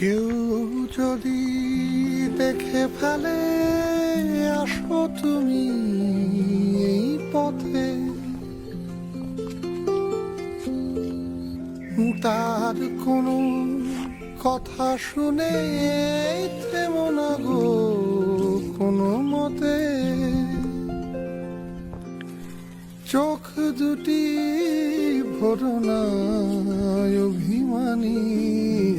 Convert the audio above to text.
কেউ যদি দেখে ফেলে, আসো তুমি এই পথে। তার কোনো কথা শুনে তেমন গো কোনো মতে। চোখ দুটি ভরনা অভিমানী।